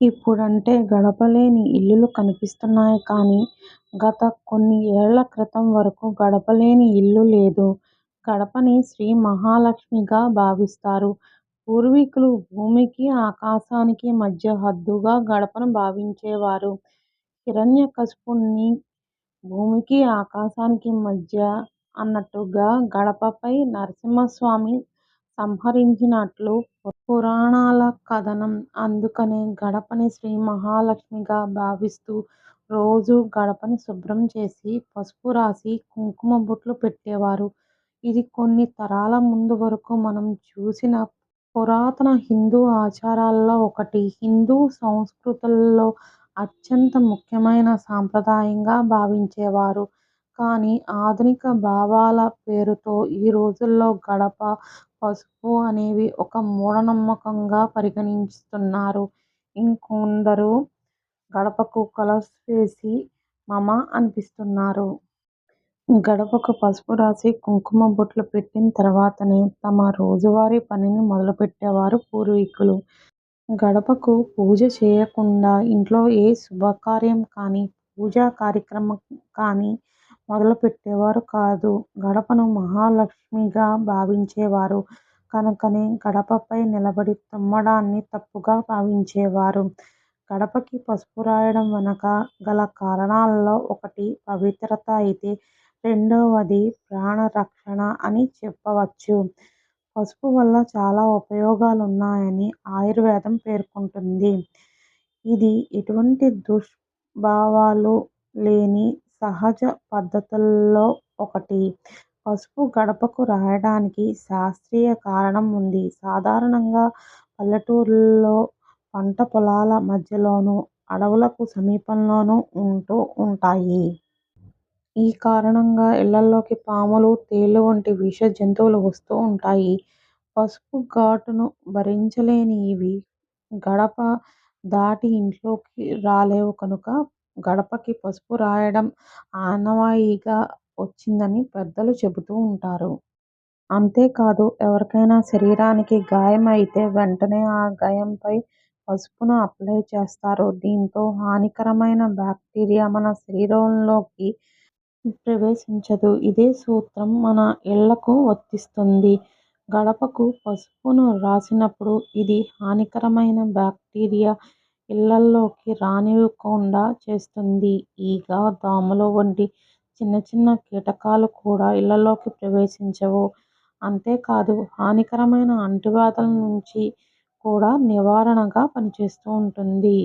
ఇప్పుడంటే గడపలేని ఇల్లులు కనిపిస్తున్నాయి కానీ, గత కొన్ని ఏళ్ళ క్రితం వరకు గడపలేని ఇల్లు లేదు. గడపని శ్రీ మహాలక్ష్మిగా భావిస్తారు. పూర్వీకులు భూమికి, ఆకాశానికి మధ్య హద్దుగా గడపను భావించేవారు. హిరణ్యకశిపుడ్ని భూమికి, ఆకాశానికి మధ్య అన్నట్టుగా గడపపై నరసింహస్వామి సంహరించినట్లు పురాణాల కథనం. అందుకనే గడపని శ్రీ మహాలక్ష్మిగా భావిస్తూ రోజూ గడపని శుభ్రం చేసి, పసుపు రాసి, కుంకుమ బొట్లు పెట్టేవారు. ఇది కొన్ని తరాల ముందు వరకు మనం చూసిన పురాతన హిందూ ఆచారాల్లో ఒకటి. హిందూ సంస్కృతుల్లో అత్యంత ముఖ్యమైన సంప్రదాయంగా భావించేవారు. కానీ, ఆధునిక భావాల పేరుతో ఈ రోజుల్లో గడప, పసుపు అనేవి ఒక మూఢనమ్మకంగా పరిగణిస్తున్నారు. ఇంకొందరు గడపకు కలర్స్ వేసి మమ అనిపిస్తున్నారు. గడపకు పసుపు రాసి, కుంకుమ బొట్లు పెట్టిన తర్వాతనే తమ రోజువారీ పనిని మొదలుపెట్టేవారు పూర్వీకులు. గడపకు పూజ చేయకుండా ఇంట్లో ఏ శుభకార్యం కానీ, పూజా కార్యక్రమం కానీ మొదలుపెట్టేవారు కాదు. గడపను మహాలక్ష్మిగా భావించేవారు కనుకనే గడపపై నిలబడి తుమ్మడాన్ని తప్పుగా భావించేవారు. గడపకి పసుపు రాయడం వెనక గల కారణాల్లో ఒకటి పవిత్రత అయితే, రెండవది ప్రాణరక్షణ అని చెప్పవచ్చు. పసుపు వల్ల చాలా ఉపయోగాలున్నాయని ఆయుర్వేదం పేర్కొంటుంది. ఇది ఎటువంటి దుష్భావాలు లేని సహజ పద్ధతుల్లో ఒకటి. పసుపు గడపకు రాయడానికి శాస్త్రీయ కారణం ఉంది. సాధారణంగా పల్లెటూర్లలో పంట పొలాల మధ్యలోనూ, అడవులకు సమీపంలోనూ ఉంటూ ఉంటాయి. ఈ కారణంగా ఇళ్ళలోకి పాములు, తేళ్ళు వంటి విష జంతువులు వస్తూ ఉంటాయి. పసుపు ఘాటును భరించలేని ఇవి గడప దాటి ఇంట్లోకి రాలేవు కనుక గడపకి పసుపు రాయడం ఆనవాయిగా వచ్చిందని పెద్దలు చెబుతూ ఉంటారు. అంతేకాదు ఎవరికైనా శరీరానికి గాయం అయితే వెంటనే ఆ గాయంపై పసుపును అప్లై చేస్తారు. దీంతో హానికరమైన బ్యాక్టీరియా మన శరీరంలోకి ప్రవేశించదు. ఇదే సూత్రం మన ఇళ్ళకు వర్తిస్తుంది. గడపకు పసుపును రాసినప్పుడు ఇది హానికరమైన బ్యాక్టీరియా ఇళ్ళల్లోకి రానివ్వకుండా చేస్తుంది. ఈగ, దోమలు వంటి చిన్న చిన్న కీటకాలు కూడా ఇళ్ళలోకి ప్రవేశించవు. అంతేకాదు హానికరమైన అంటువ్యాధుల నుంచి కూడా నివారణగా పనిచేస్తూ ఉంటుంది.